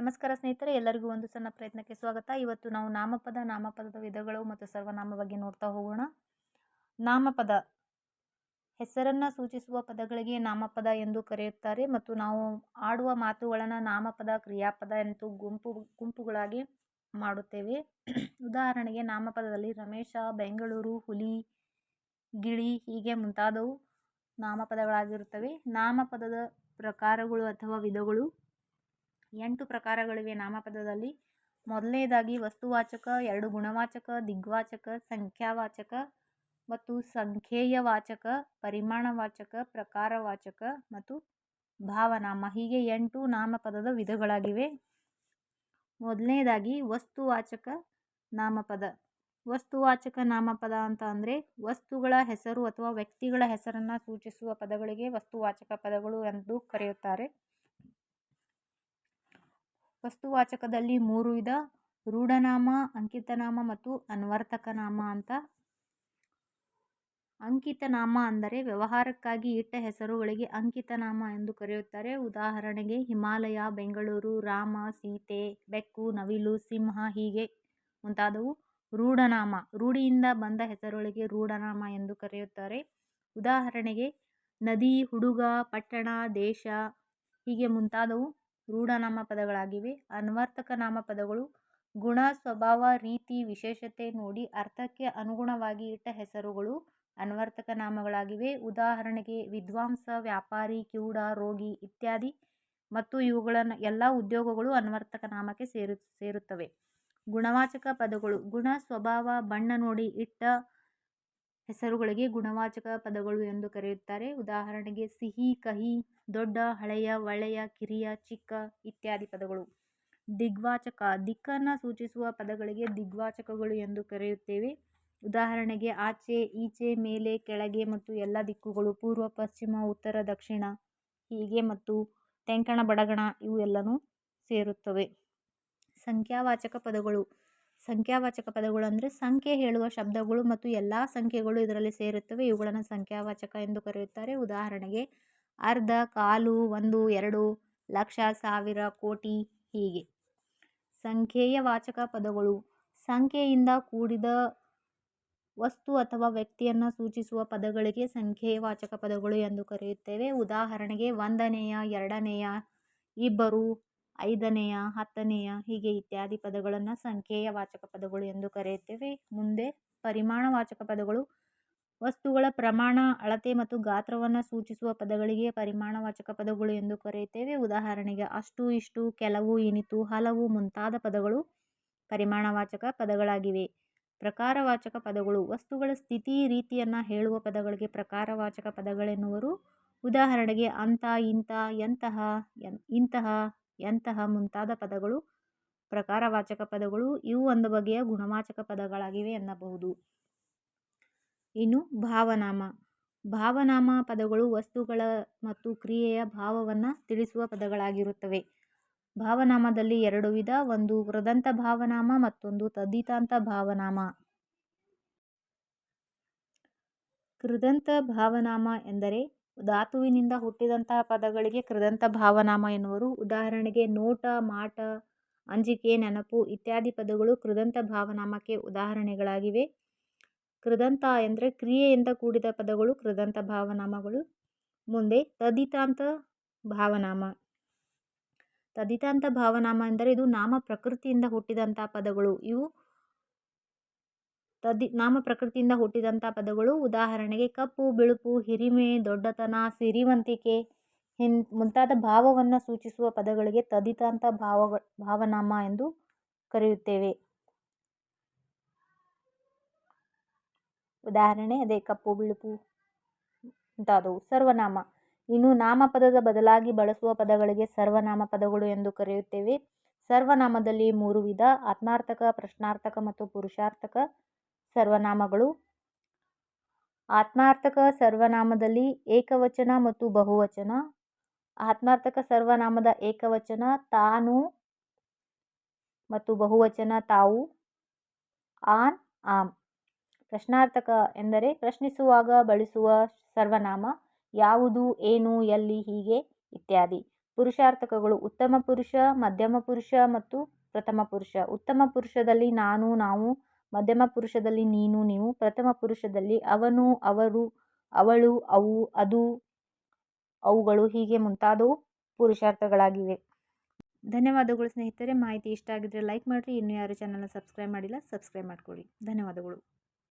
ನಮಸ್ಕಾರ ಸ್ನೇಹಿತರೆ, ಎಲ್ಲರಿಗೂ ಒಂದು ಸಣ್ಣ ಪ್ರಯತ್ನಕ್ಕೆ ಸ್ವಾಗತ. ಇವತ್ತು ನಾವು ನಾಮಪದ, ನಾಮಪದದ ವಿಧಗಳು ಮತ್ತು ಸರ್ವನಾಮ ಬಗ್ಗೆ ನೋಡ್ತಾ ಹೋಗೋಣ. ನಾಮಪದ, ಹೆಸರನ್ನು ಸೂಚಿಸುವ ಪದಗಳಿಗೆ ನಾಮಪದ ಎಂದು ಕರೆಯುತ್ತಾರೆ ಮತ್ತು ನಾವು ಆಡುವ ಮಾತುಗಳನ್ನು ನಾಮಪದ, ಕ್ರಿಯಾಪದ ಎಂದು ಗುಂಪು, ಗುಂಪುಗಳಾಗಿ ಮಾಡುತ್ತೇವೆ. ಉದಾಹರಣೆಗೆ ನಾಮಪದದಲ್ಲಿ ರಮೇಶ, ಬೆಂಗಳೂರು, ಹುಲಿ, ಗಿಳಿ ಹೀಗೆ ಮುಂತಾದವು ನಾಮಪದಗಳಾಗಿರುತ್ತವೆ. ನಾಮಪದದ ಪ್ರಕಾರಗಳು ಅಥವಾ ವಿಧಗಳು ಎಂಟು ಪ್ರಕಾರಗಳಿವೆ ನಾಮಪದದಲ್ಲಿ. ಮೊದಲನೇದಾಗಿ ವಸ್ತುವಾಚಕ, ಎರಡು ಗುಣವಾಚಕ, ದಿಗ್ವಾಚಕ, ಸಂಖ್ಯಾವಾಚಕ ಮತ್ತು ಸಂಖ್ಯೇಯವಾಚಕ, ಪರಿಮಾಣವಾಚಕ, ಪ್ರಕಾರವಾಚಕ ಮತ್ತು ಭಾವನಾಮ. ಹೀಗೆ ಎಂಟು ನಾಮಪದದ ವಿಧಗಳಾಗಿವೆ. ಮೊದಲನೇದಾಗಿ ವಸ್ತುವಾಚಕ ನಾಮಪದ. ವಸ್ತುವಾಚಕ ನಾಮಪದ ಅಂತ ಅಂದರೆ ವಸ್ತುಗಳ ಹೆಸರು ಅಥವಾ ವ್ಯಕ್ತಿಗಳ ಹೆಸರನ್ನು ಸೂಚಿಸುವ ಪದಗಳಿಗೆ ವಸ್ತುವಾಚಕ ಪದಗಳು ಎಂದು ಕರೆಯುತ್ತಾರೆ. ವಸ್ತುವಾಚಕದಲ್ಲಿ ಮೂರು ವಿಧ, ರೂಢನಾಮ, ಅಂಕಿತನಾಮ ಮತ್ತು ಅನ್ವರ್ಥಕನಾಮ ಅಂತ. ಅಂಕಿತನಾಮ ಅಂದರೆ ವ್ಯವಹಾರಕ್ಕಾಗಿ ಇಟ್ಟ ಹೆಸರುಗಳಿಗೆ ಅಂಕಿತನಾಮ ಎಂದು ಕರೆಯುತ್ತಾರೆ. ಉದಾಹರಣೆಗೆ, ಹಿಮಾಲಯ, ಬೆಂಗಳೂರು, ರಾಮ, ಸೀತೆ, ಬೆಕ್ಕು, ನವಿಲು, ಸಿಂಹ ಹೀಗೆ ಮುಂತಾದವು ರೂಢನಾಮ. ರೂಢಿಯಿಂದ ಬಂದ ಹೆಸರುಗಳಿಗೆ ರೂಢನಾಮ ಎಂದು ಕರೆಯುತ್ತಾರೆ. ಉದಾಹರಣೆಗೆ, ನದಿ, ಹುಡುಗ, ಪಟ್ಟಣ, ದೇಶ ಹೀಗೆ ಮುಂತಾದವು ರೂಢನಾಮ ಪದಗಳಾಗಿವೆ ಅನ್ವರ್ಥಕ ನಾಮಪದಗಳು ಗುಣ, ಸ್ವಭಾವ, ರೀತಿ, ವಿಶೇಷತೆ ನೋಡಿ ಅರ್ಥಕ್ಕೆ ಅನುಗುಣವಾಗಿ ಇಟ್ಟ ಹೆಸರುಗಳು ಅನ್ವರ್ಥಕ ನಾಮಗಳಾಗಿವೆ. ಉದಾಹರಣೆಗೆ ವಿದ್ವಾಂಸ, ವ್ಯಾಪಾರಿ, ಕಿವುಡ, ರೋಗಿ ಇತ್ಯಾದಿ ಮತ್ತು ಇವುಗಳನ್ನು ಎಲ್ಲ ಉದ್ಯೋಗಗಳು ಅನ್ವರ್ಥಕ ನಾಮಕ್ಕೆ ಸೇರು, ಸೇರುತ್ತವೆ. ಗುಣವಾಚಕ ಪದಗಳು ಗುಣ, ಸ್ವಭಾವ, ಬಣ್ಣ ನೋಡಿ ಇಟ್ಟ ಹೆಸರುಗಳಿಗೆ ಗುಣವಾಚಕ ಪದಗಳು ಎಂದು ಕರೆಯುತ್ತಾರೆ. ಉದಾಹರಣೆಗೆ ಸಿಹಿ, ಕಹಿ, ದೊಡ್ಡ, ಹಳೆಯ, ಒಳ್ಳೆಯ, ಕಿರಿಯ, ಚಿಕ್ಕ ಇತ್ಯಾದಿ ಪದಗಳು. ದಿಗ್ವಾಚಕ, ದಿಕ್ಕನ್ನು ಸೂಚಿಸುವ ಪದಗಳಿಗೆ ದಿಗ್ವಾಚಕಗಳು ಎಂದು ಕರೆಯುತ್ತೇವೆ. ಉದಾಹರಣೆಗೆ ಆಚೆ, ಈಚೆ, ಮೇಲೆ, ಕೆಳಗೆ ಮತ್ತು ಎಲ್ಲ ದಿಕ್ಕುಗಳು ಪೂರ್ವ, ಪಶ್ಚಿಮ, ಉತ್ತರ, ದಕ್ಷಿಣ, ಹೀಗೆ ಮತ್ತು ತೆಂಕಣ, ಬಡಗಣ ಇವು ಎಲ್ಲನೂ ಸೇರುತ್ತವೆ. ಸಂಖ್ಯಾವಾಚಕ ಪದಗಳು. ಸಂಖ್ಯಾವಾಚಕ ಪದಗಳು ಅಂದರೆ ಸಂಖ್ಯೆ ಹೇಳುವ ಶಬ್ದಗಳು ಮತ್ತು ಎಲ್ಲ ಸಂಖ್ಯೆಗಳು ಇದರಲ್ಲಿ ಸೇರುತ್ತವೆ. ಇವುಗಳನ್ನು ಸಂಖ್ಯಾವಾಚಕ ಎಂದು ಕರೆಯುತ್ತಾರೆ. ಉದಾಹರಣೆಗೆ ಅರ್ಧ, ಕಾಲು, ಒಂದು, ಎರಡು, ಲಕ್ಷ, ಸಾವಿರ, ಕೋಟಿ ಹೀಗೆ. ಸಂಖ್ಯೆಯ ವಾಚಕ ಪದಗಳು ಸಂಖ್ಯೆಯಿಂದ ಕೂಡಿದ ವಸ್ತು ಅಥವಾ ವ್ಯಕ್ತಿಯನ್ನು ಸೂಚಿಸುವ ಪದಗಳಿಗೆ ಸಂಖ್ಯೇಯವಾಚಕ ಪದಗಳು ಎಂದು ಕರೆಯುತ್ತೇವೆ. ಉದಾಹರಣೆಗೆ ಒಂದನೆಯ, ಎರಡನೆಯ, ಇಬ್ಬರು ಐದನೆಯ, ಹತ್ತನೆಯ ಹೀಗೆ ಇತ್ಯಾದಿ ಪದಗಳನ್ನು ಸಂಖ್ಯೇಯವಾಚಕ ಪದಗಳು ಎಂದು ಕರೆಯುತ್ತೇವೆ. ಮುಂದೆ ಪರಿಮಾಣವಾಚಕ ಪದಗಳು. ವಸ್ತುಗಳ ಪ್ರಮಾಣ, ಅಳತೆ ಮತ್ತು ಗಾತ್ರವನ್ನು ಸೂಚಿಸುವ ಪದಗಳಿಗೆ ಪರಿಮಾಣವಾಚಕ ಪದಗಳು ಎಂದು ಕರೆಯುತ್ತೇವೆ. ಉದಾಹರಣೆಗೆ ಅಷ್ಟು, ಇಷ್ಟು, ಕೆಲವು, ಇನಿತು, ಹಲವು ಮುಂತಾದ ಪದಗಳು ಪರಿಮಾಣವಾಚಕ ಪದಗಳಾಗಿವೆ. ಪ್ರಕಾರವಾಚಕ ಪದಗಳು. ವಸ್ತುಗಳ ಸ್ಥಿತಿ ರೀತಿಯನ್ನು ಹೇಳುವ ಪದಗಳಿಗೆ ಪ್ರಕಾರವಾಚಕ ಪದಗಳೆನ್ನುವರು. ಉದಾಹರಣೆಗೆ ಅಂತ ಇಂಥ, ಎಂತಹ ಇಂತಹ ಎಂತಹ ಮುಂತಾದ ಪದಗಳು, ಪ್ರಕಾರವಾಚಕ ಪದಗಳು, ಇವು ಒಂದು ಬಗೆಯ ಗುಣವಾಚಕ ಪದಗಳಾಗಿವೆ ಎನ್ನಬಹುದು. ಇನ್ನು ಭಾವನಾಮ. ಭಾವನಾಮ ಪದಗಳು ವಸ್ತುಗಳ ಮತ್ತು ಕ್ರಿಯೆಯ ಭಾವವನ್ನು ತಿಳಿಸುವ ಪದಗಳಾಗಿರುತ್ತವೆ. ಭಾವನಾಮದಲ್ಲಿ ಎರಡು ವಿಧ, ಒಂದು ಕೃದಂತ ಭಾವನಾಮ ಮತ್ತೊಂದು ತದ್ದಿತಾಂತ ಭಾವನಾಮ. ಕೃದಂತ ಭಾವನಾಮ ಎಂದರೆ ಧಾತುವಿನಿಂದ ಹುಟ್ಟಿದಂತಹ ಪದಗಳಿಗೆ ಕೃದಂತ ಭಾವನಾಮ ಎನ್ನುವರು. ಉದಾಹರಣೆಗೆ ನೋಟ, ಮಾಟ, ಅಂಜಿಕೆ, ನೆನಪು ಇತ್ಯಾದಿ ಪದಗಳು ಕೃದಂತ ಭಾವನಾಮಕ್ಕೆ ಉದಾಹರಣೆಗಳಾಗಿವೆ. ಕೃದಂತ ಎಂದರೆ ಕ್ರಿಯೆಯಿಂದ ಕೂಡಿದ ಪದಗಳು, ಕೃದಂತ ಭಾವನಾಮಗಳು. ಮುಂದೆ ತದಿತಾಂತ ಭಾವನಾಮ. ತದಿತಾಂತ ಭಾವನಾಮ ಎಂದರೆ ಇದು ನಾಮ ಪ್ರಕೃತಿಯಿಂದ ಹುಟ್ಟಿದಂಥ ಪದಗಳು. ಇವು ತದಿ ನಾಮ ಪ್ರಕೃತಿಯಿಂದ ಹುಟ್ಟಿದಂಥ ಪದಗಳು. ಉದಾಹರಣೆಗೆ, ಕಪ್ಪು, ಬಿಳುಪು, ಹಿರಿಮೆ, ದೊಡ್ಡತನ, ಸಿರಿವಂತಿಕೆ, ಹಿನ್, ಮುಂತಾದ ಭಾವವನ್ನು ಸೂಚಿಸುವ ಪದಗಳಿಗೆ ತದಿತಾಂತ ಭಾವ ಭಾವನಾಮ ಎಂದು ಕರೆಯುತ್ತೇವೆ. ಉದಾಹರಣೆ, ಅದೇ ಕಪ್ಪು, ಬಿಳುಪು ಮುಂತಾದವು. ಸರ್ವನಾಮ. ಇನ್ನು ನಾಮಪದದ ಬದಲಾಗಿ ಬಳಸುವ ಪದಗಳಿಗೆ ಸರ್ವನಾಮ ಪದಗಳು ಎಂದು ಕರೆಯುತ್ತೇವೆ. ಸರ್ವನಾಮದಲ್ಲಿ ಮೂರು ವಿಧ, ಆತ್ಮಾರ್ಥಕ, ಪ್ರಶ್ನಾರ್ಥಕ ಮತ್ತು ಪುರುಷಾರ್ಥಕ. ಸರ್ವನಾಮಗಳು. ಆತ್ಮಾರ್ಥಕ ಸರ್ವನಾಮದಲ್ಲಿ ಏಕವಚನ ಮತ್ತು ಬಹುವಚನ. ಆತ್ಮಾರ್ಥಕ ಸರ್ವನಾಮದ ಏಕವಚನ ತಾನು ಮತ್ತು ಬಹುವಚನ ತಾವು. ಆನ್, ಆಮ್. ಪ್ರಶ್ನಾರ್ಥಕ ಎಂದರೆ ಪ್ರಶ್ನಿಸುವಾಗ ಬಳಸುವ ಸರ್ವನಾಮ ಯಾವುದು, ಏನು, ಎಲ್ಲಿ, ಹೀಗೆ ಇತ್ಯಾದಿ. ಪುರುಷಾರ್ಥಕಗಳು ಉತ್ತಮ ಪುರುಷ, ಮಧ್ಯಮ ಪುರುಷ ಮತ್ತು ಪ್ರಥಮ ಪುರುಷ. ಉತ್ತಮ ಪುರುಷದಲ್ಲಿ ನಾನು, ನಾವು ಮಧ್ಯಮ ಪುರುಷದಲ್ಲಿ ನೀನು, ನೀವು ಪ್ರಥಮ ಪುರುಷದಲ್ಲಿ ಅವನು, ಅವರು, ಅವಳು, ಅವು, ಅದು, ಅವುಗಳು ಹೀಗೆ ಮುಂತಾದವು ಪುರುಷಾರ್ಥಗಳಾಗಿವೆ. ಧನ್ಯವಾದಗಳು ಸ್ನೇಹಿತರೆ. ಮಾಹಿತಿ ಇಷ್ಟ ಆಗಿದ್ರೆ ಲೈಕ್ ಮಾಡಿರಿ. ಇನ್ನೂ ಯಾರು ಚಾನಲ್ನ ಸಬ್ಸ್ಕ್ರೈಬ್ ಮಾಡಿಲ್ಲ ಸಬ್ಸ್ಕ್ರೈಬ್ ಮಾಡ್ಕೊಳ್ಳಿ. ಧನ್ಯವಾದಗಳು.